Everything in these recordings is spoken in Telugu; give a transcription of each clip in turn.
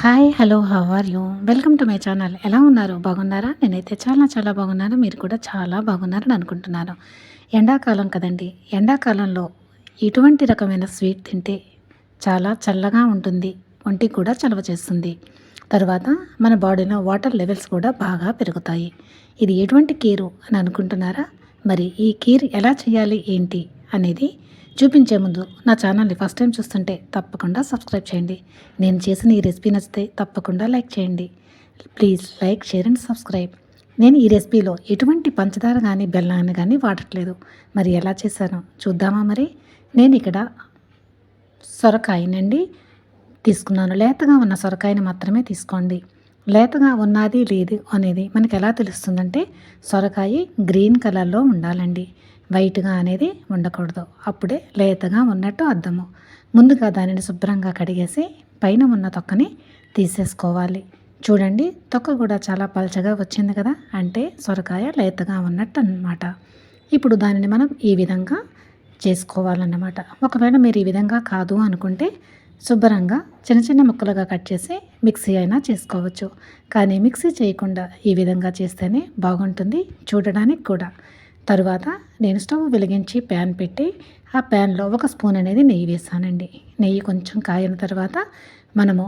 Hi hello how are you welcome to my channel ఎలా ఉన్నారు? బాగున్నారా? నేనైతే చాలా చాలా బాగున్నాను. మీరు కూడా చాలా బాగున్నారని అనుకుంటున్నాను. ఎండాకాలం కదండి. ఎండాకాలంలో ఇటువంటి రకమైన స్వీట్ తింటే చాలా చల్లగా ఉంటుంది. ఒంటికి కూడా చలవ చేస్తుంది. తర్వాత మన బాడీలో వాటర్ లెవెల్స్ కూడా బాగా పెరుగుతాయి. ఇది ఎటువంటి కీరు అని అనుకుంటున్నారా? మరి ఈ కీర్ ఎలా చేయాలి ఏంటి అనేది చూపించే ముందు నా ఛానల్ని ఫస్ట్ టైం చూస్తుంటే తప్పకుండా సబ్స్క్రైబ్ చేయండి. నేను చేసిన ఈ రెసిపీ నచ్చితే తప్పకుండా లైక్ చేయండి. Please like share and subscribe. నేను ఈ రెసిపీలో ఎటువంటి పంచదార కానీ బెల్లాన్ని కానీ వాడట్లేదు. మరి ఎలా చేశాను చూద్దామా మరి? నేను ఇక్కడ సొరకాయనండి తీసుకున్నాను. లేతగా ఉన్న సొరకాయని మాత్రమే తీసుకోండి. లేతగా ఉన్నది లేదు అనేది మనకి ఎలా తెలుస్తుందంటే సొరకాయ గ్రీన్ కలర్లో ఉండాలండి. వైట్గా అనేది ఉండకూడదు. అప్పుడే లేతగా ఉన్నట్టు అర్థము. ముందుగా దానిని శుభ్రంగా కడిగేసి పైన ఉన్న తొక్కని తీసేసుకోవాలి. చూడండి తొక్క కూడా చాలా పలచగా వచ్చింది కదా? అంటే సొరకాయ లేతగా ఉన్నట్టు అన్నమాట ఇప్పుడు దానిని మనం ఈ విధంగా చేసుకోవాలన్నమాట. ఒకవేళ మీరు ఈ విధంగా కాదు అనుకుంటే శుభ్రంగా చిన్న చిన్న ముక్కలుగా కట్ చేసి మిక్సీ అయినా చేసుకోవచ్చు. కానీ మిక్సీ చేయకుండా ఈ విధంగా చేస్తేనే బాగుంటుంది చూడడానికి కూడా. తరువాత నేను స్టవ్ వెలిగించి ప్యాన్ పెట్టి ఆ ప్యాన్లో ఒక స్పూన్ అనేది నెయ్యి వేసానండి. నెయ్యి కొంచెం కాయిన తర్వాత మనము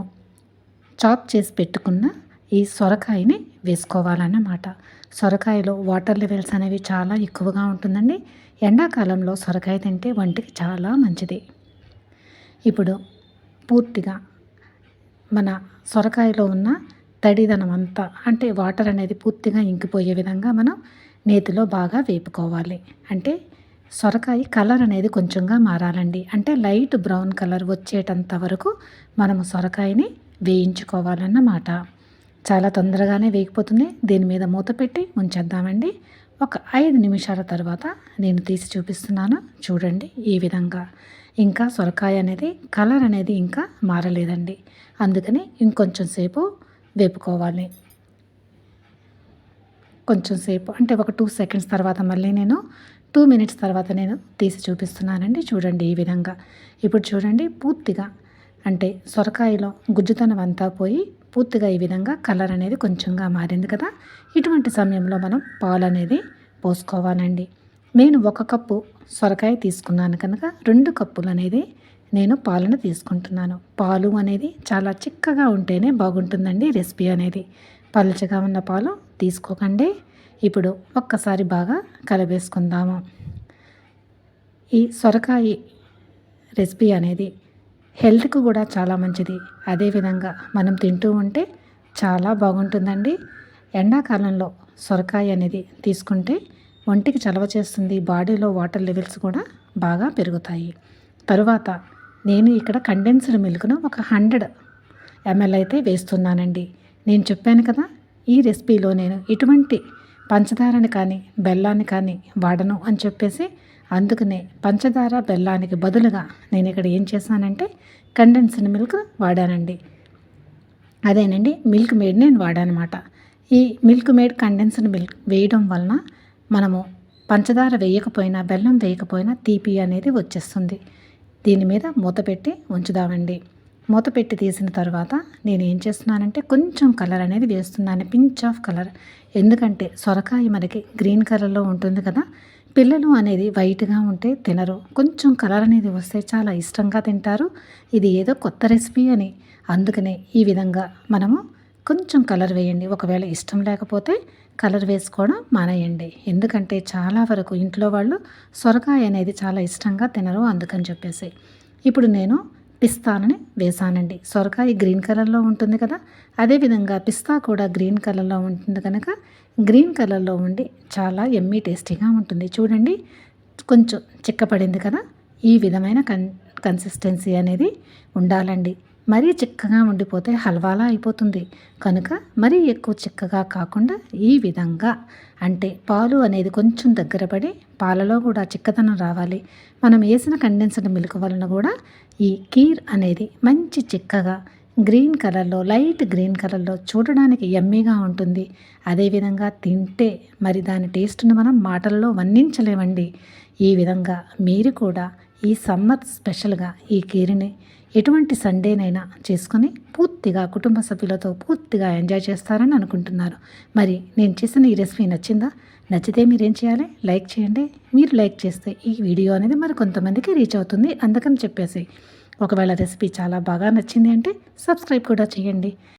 చాప్ చేసి పెట్టుకున్న ఈ సొరకాయని వేసుకోవాలన్నమాట. సొరకాయలో వాటర్ లెవెల్స్ అనేవి చాలా ఎక్కువగా ఉంటుందండి. ఎండాకాలంలో సొరకాయ తింటే వంటికి చాలా మంచిది. ఇప్పుడు పూర్తిగా మన సొరకాయలో ఉన్న తడిదనం అంతా అంటే వాటర్ అనేది పూర్తిగా ఇంకిపోయే విధంగా మనం నేతిలో బాగా వేపుకోవాలి. అంటే సొరకాయ కలర్ అనేది కొంచెంగా మారాలండి. అంటే లైట్ బ్రౌన్ కలర్ వచ్చేటంత వరకు మనము సొరకాయని వేయించుకోవాలన్నమాట. చాలా తొందరగానే వేగిపోతుంది. దీని మీద మూత పెట్టి ఉంచేద్దామండి ఒక ఐదు నిమిషాల తర్వాత నేను తీసి చూపిస్తున్నాను. చూడండి ఈ విధంగా. ఇంకా సొరకాయ అనేది కలర్ అనేది ఇంకా మారలేదండి. అందుకని ఇంకొంచెం సేపు వేపుకోవాలి. కొంచెం సేపు అంటే ఒక టూ సెకండ్స్ తర్వాత మళ్ళీ నేను టూ మినిట్స్ తర్వాత నేను తీసి చూపిస్తున్నానండి. చూడండి ఈ విధంగా. ఇప్పుడు చూడండి పూర్తిగా అంటే సొరకాయలో గుజ్జుతనం అంతా పోయి పూర్తిగా ఈ విధంగా కలర్ అనేది కొంచెంగా మారింది కదా. ఇటువంటి సమయంలో మనం పాలు అనేది పోసుకోవాలండి. నేను ఒక కప్పు సొరకాయ తీసుకున్నాను కనుక రెండు కప్పులు అనేది నేను పాలను తీసుకుంటున్నాను. పాలు అనేది చాలా చిక్కగా ఉంటేనే బాగుంటుందండి రెసిపీ అనేది. పలుచగా ఉన్న పాలు తీసుకోకండి. ఇప్పుడు ఒక్కసారి బాగా కలిపేసుకుందాము ఈ సొరకాయ రెసిపీ అనేది హెల్త్కు కూడా చాలా మంచిది. అదేవిధంగా మనం తింటూ ఉంటే చాలా బాగుంటుందండి. ఎండాకాలంలో సొరకాయ అనేది తీసుకుంటే ఒంటికి చలవ చేస్తుంది. బాడీలో వాటర్ లెవెల్స్ కూడా బాగా పెరుగుతాయి. తరువాత నేను ఇక్కడ కండెన్స్డ్ మిల్క్ను ఒక హండ్రెడ్ ఎంఎల్ అయితే వేస్తున్నానండి. నేను చెప్పాను కదా ఈ రెసిపీలో నేను ఎటువంటి పంచదారని కానీ బెల్లాన్ని కానీ వాడను అని చెప్పేసి అందుకనే పంచదార బెల్లానికి బదులుగా నేను ఇక్కడ ఏం చేశానంటే కండెన్స్డ్ మిల్క్ వాడానండి. అదేనండి మిల్క్ మేడ్ నేను వాడానమాట. ఈ మిల్క్ మేడ్ కండెన్స్డ్ మిల్క్ వేయడం వలన మనము పంచదార వేయకపోయినా బెల్లం వేయకపోయినా తీపి అనేది వచ్చేస్తుంది. దీని మీద మూత పెట్టి ఉంచుదామండి. మూత పెట్టి తీసిన తర్వాత నేను ఏం చేస్తున్నానంటే కొంచెం కలర్ అనేది వేస్తున్నాను. పించ్ ఆఫ్ కలర్ ఎందుకంటే సొరకాయ మనకి గ్రీన్ కలర్లో ఉంటుంది కదా. పిల్లలు అనేది వైట్గా ఉంటే తినరు. కొంచెం కలర్ అనేది వస్తే చాలా ఇష్టంగా తింటారు. ఇది ఏదో కొత్త రెసిపీ అని. అందుకనే ఈ విధంగా మనము కొంచెం కలర్ వేయండి. ఒకవేళ ఇష్టం లేకపోతే కలర్ వేసుకోవడం మానేయండి. ఎందుకంటే చాలా వరకు ఇంట్లో వాళ్ళు సొరకాయ అనేది చాలా ఇష్టంగా తినరు అందుకని చెప్పేసి. ఇప్పుడు నేను పిస్తానని వేసానండి సొరకాయ గ్రీన్ కలర్లో ఉంటుంది కదా అదేవిధంగా పిస్తా కూడా గ్రీన్ కలర్లో ఉంటుంది కనుక గ్రీన్ కలర్లో ఉండి చాలా ఎమ్మీ టేస్టీగా ఉంటుంది. చూడండి కొంచెం చిక్కపడింది కదా ఈ విధమైన కన్ కన్సిస్టెన్సీ అనేది ఉండాలండి. మరీ చిక్కగా ఉండిపోతే హల్వాలా అయిపోతుంది. కనుక మరీ ఎక్కువ చిక్కగా కాకుండా ఈ విధంగా. అంటే పాలు అనేది కొంచెం దగ్గర పడి పాలలో కూడా చిక్కదనం రావాలి. మనం వేసిన కండెన్స్డ్ మిల్క్ వలన కూడా ఈ కీర్ అనేది మంచి చిక్కగా గ్రీన్ కలర్లో లైట్ గ్రీన్ కలర్లో చూడడానికి ఎమ్మీగా ఉంటుంది. అదేవిధంగా తింటే మరి దాని టేస్ట్ను మనం మాటల్లో వర్ణించలేమండి ఈ విధంగా మీరు కూడా ఈ సమ్మర్ స్పెషల్గా ఈ కీరిని ఎటువంటి సండేనైనా చేసుకొని పూర్తిగా కుటుంబ సభ్యులతో పూర్తిగా ఎంజాయ్ చేస్తారని అనుకుంటున్నారు. మరి నేను చేసిన ఈ రెసిపీ నచ్చిందా? నచ్చితే మీరేం చేయాలి? లైక్ చేయండి. మీరు లైక్ చేస్తే ఈ వీడియో అనేది మరి కొంతమందికి రీచ్ అవుతుంది అందుకని చెప్పేసి. ఒకవేళ రెసిపీ చాలా బాగా నచ్చింది అంటే సబ్స్క్రైబ్ కూడా చేయండి.